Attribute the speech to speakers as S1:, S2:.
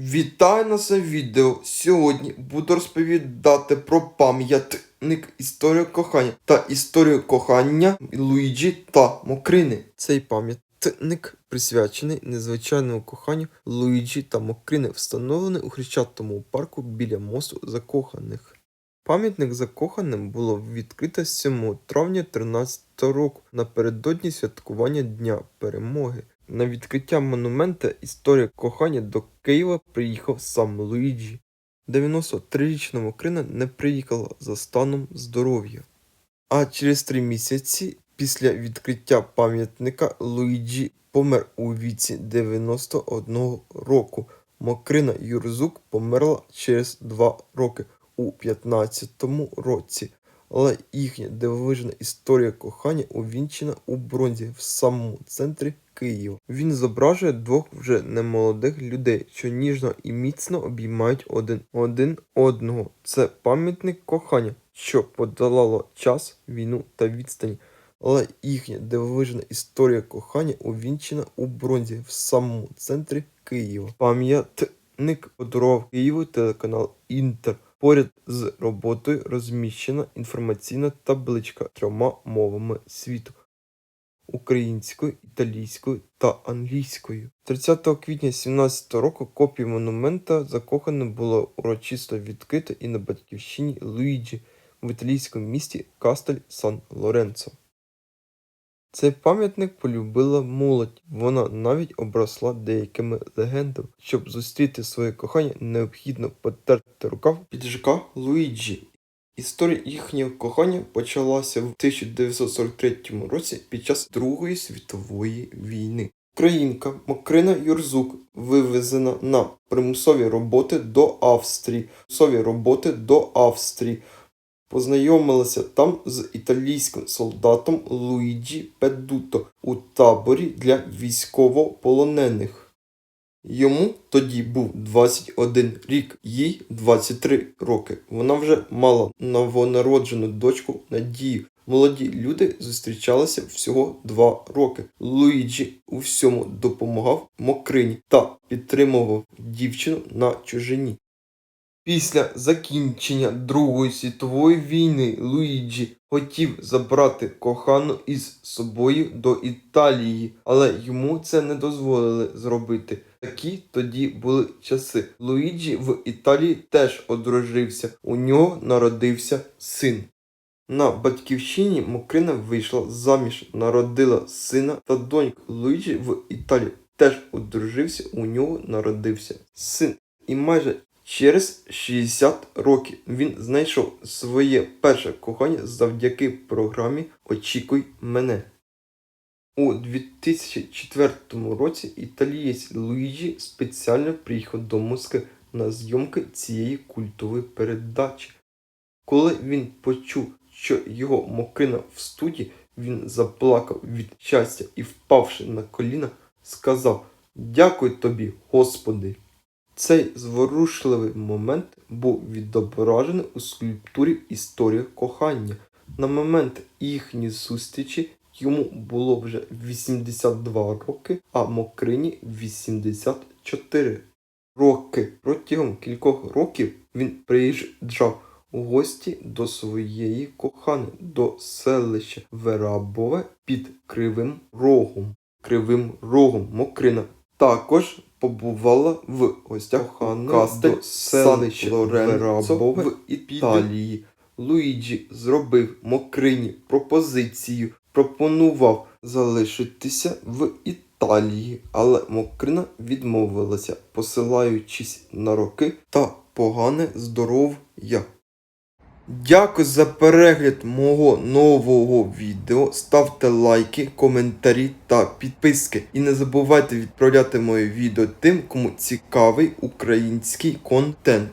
S1: Вітаю на це відео. Сьогодні буду розповідати про пам'ятник історію кохання та історію кохання Луїджі та Мокрини. Цей пам'ятник присвячений незвичайному коханню Луїджі та Мокрини, встановлений у Хрещатому парку біля мосту закоханих. Пам'ятник закоханим було відкрито 7 травня 13 року напередодні святкування Дня Перемоги. На відкриття монумента історія кохання до Києва приїхав сам Луїджі. 93-річна Мокрина не приїхала за станом здоров'я. А через три місяці після відкриття пам'ятника Луїджі помер у віці 91 року. Мокрина Юрзук померла через два роки у 15-му році. Але їхня дивовижна історія кохання увінчена у бронзі в самому центрі Києва. Він зображує двох вже немолодих людей, що ніжно і міцно обіймають один один одного. Це пам'ятник кохання, що подолало час, війну та відстані. Але їхня дивовижна історія кохання увінчена у бронзі в самому центрі Києва. Пам'ятник подарував Києву телеканал Інтер. Поряд з роботою розміщена інформаційна табличка трьома мовами світу українською, італійською та англійською. 30 квітня 17 року копію монумента закохане було урочисто відкрито і на батьківщині Луїджі в італійському місті Кастель Сан Лоренцо. Цей пам'ятник полюбила молодь, вона навіть обросла деякими легендами. Щоб зустріти своє кохання, необхідно потерти рукав піджака Луїджі. Історія їхнього кохання почалася в 1943 році під час Другої світової війни. Українка Макрина Юрзук вивезена на примусові роботи до Австрії. Примусові роботи до Австрії. Познайомилася там з італійським солдатом Луїджі Педуто у таборі для військовополонених. Йому тоді був 21 рік, їй 23 роки. Вона вже мала новонароджену дочку Надію. Молоді люди зустрічалися всього два роки. Луїджі у всьому допомагав Мокрині та підтримував дівчину на чужині. Після закінчення Другої світової війни Луїджі хотів забрати кохану із собою до Італії, але йому це не дозволили зробити. Такі тоді були часи. Луїджі в Італії теж одружився. У нього народився син. На батьківщині Мокрина вийшла заміж, народила сина та доньку. Луїджі в Італії теж одружився, у нього народився син. І майже через 60 років він знайшов своє перше кохання завдяки програмі Очікуй мене. У 2004 році італієць Луїджі спеціально приїхав до Москви на зйомки цієї культової передачі. Коли він почув, що його мокрина в студії, він заплакав від щастя і, впавши на коліна, сказав Дякую тобі, Господи. Цей зворушливий момент був відображений у скульптурі Історія кохання. На момент їхньої зустрічі йому було вже 82 роки, а Мокрині 84 роки. Протягом кількох років він приїжджав у гості до своєї коханої до селища Верабове під Кривим Рогом. Кривим Рогом Мокрина також побувала в гостях Кастель селища Верабове в Італії. Луїджі зробив Мокрині пропозицію, пропонував залишитися в Італії, але Мокрина відмовилася, посилаючись на роки та погане здоров'я. Дякую за перегляд мого нового відео. Ставте лайки, коментарі та підписки. І не забувайте відправляти моє відео тим, кому цікавий український контент.